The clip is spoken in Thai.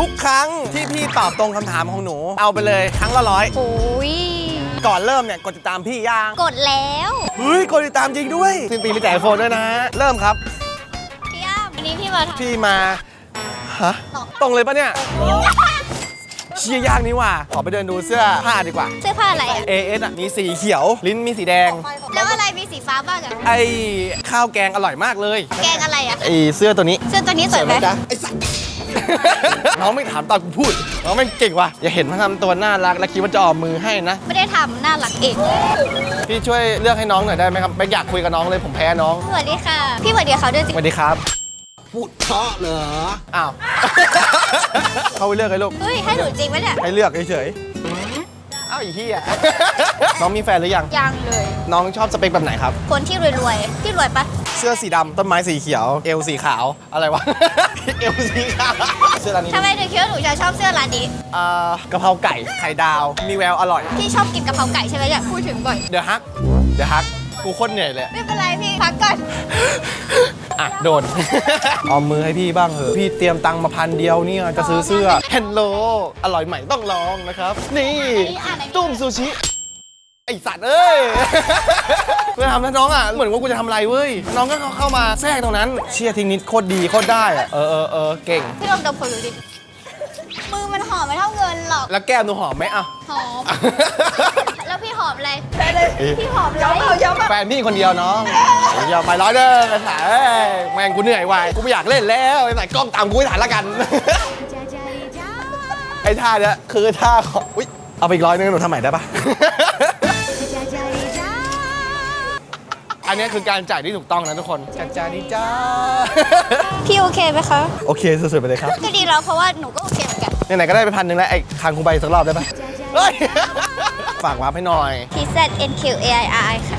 ทุกครั้งที่พี่ตอบตรงคำถามของหนู เอาไปเลยครั้งละร้อย โอ้ยก่อนเริ่มเนี่ย กดติดตามพี่ย่างกดแล้วเฮ้ย กดติดตามจริงด้วยสิ้นปีมีแจกไอโฟนด้วยนะ เริ่มครับ พี่อ้ำวันนี้พี่มาทำพี่มาฮะตรงเลยปะเนี่ยเชียย่างนี่ว่ะขอไปเดินดูเสื้อผ้าดีกว่า เสื้อผ้าอะไรอะ AS อะมีสีเขียว ลิ้นมีสีแดง แล้วอะไรมีสีฟ้าบ้างอะไอข้าวแกงอร่อยมากเลย แกงอะไรอะไอเสื้อตัวนี้ เสื้อตัวนี้สวยไหมไอสัตว์ น้องไม่ถามตอนกูพูด น้องไม่เก่งว่ะ อย่าเห็นมันทำตัวน่ารัก แล้วคิดว่าจะออกมือให้นะ ไม่ได้ทำน่ารักเองพี่ช่วยเลือกให้น้องหน่อยได้ไหมครับไม่อยากคุยกับน้องเลยผมแพ้น้อง สวัสดีค่ะ พี่สวัสดีเขาด้วยสิสวัสดีครับ พูดเพราะเหรอ อ้าว เข้าไปเลือกเลยลูก เฮ้ยให้หนูจริงไหมเนี่ยให้เลือกเฉยๆ อ้าวอีเหี้ย น้องมีแฟนหรือยัง ยังเลย น้องชอบสเปคแบบไหนครับ คนที่รวยๆพี่รวยปะเสื้อสีดำต้นไม้สีเขียว เอวสีขาว อะไรวะ เอวสีขาวเสื้อร้านนี้ทำไมถึงคิดว่าหนูจะชอบเสื้อร้านนี้อ่ากะเพราไก่ ไข่ดาว มีแววอร่อย พี่ชอบกินกะเพราไก่ใช่ไหมเนี่ยพูดถึงบ่อย เดี๋ยวฮัก เดี๋ยวฮัก กูโคตรเหนื่อยเลย ไม่เป็นไรพี่พักก่อน อะโดน เอามือให้พี่บ้างเหอะพี่เตรียมตังค์มาพันเดียวเนี่ยจะซื้อเสื้อเฮนโลอร่อยใหม่ต้องลองนะครับ นี่อ่านไหนตุ้มซูชิไอสัตว์เอ้ยเพื่อทำให้น้องอะ เหมือนว่ากูจะทำอะไรเว้ย น้องก็เข้ามาแทรกตรงนั้น เชียร์ทิ้งนิดโคตรดีโคตรได้อะเออเออเออเก่ง พี่ลองดมคนดูดิ มือมันหอมไม่เท่าเงินหรอก แล้วแก้มหนูหอมไหมอะ หอมแล้วพี่ หอมอะไรเอ๊ะพี่หอมอะไรแฟนพี่คนเดียวน้องอย่าไปร้อยเด้อไอ้สายเอ้ยแม่งกูเหนื่อยว่ะกูไม่อยากเล่นแล้วไอ้สายกล้องตามกูไม่ถ่ายละกัน ไอ้ท่าเนี้ยคือท่าของอุ๊ยเอาไปอีกร้อยนึงหนูทำใหม่ได้ปะ อันเนี้ยคือการจ่ายที่ถูกต้องนะทุกคนจ่ายจ่ายดีจ้า พี่โอเคไหมคะโอเคสุดๆไปเลยครับ ก็ดีแล้วเพราะว่าหนูก็โอเคเหมือนกัน ไหนๆก็ได้ไปพันหนึ่งแล้วไอ้คางคูใบสักรอบได้ปะเฮ้ย ฝากวาร์ปให้หน่อย T Z N Q A I R I ค่ะ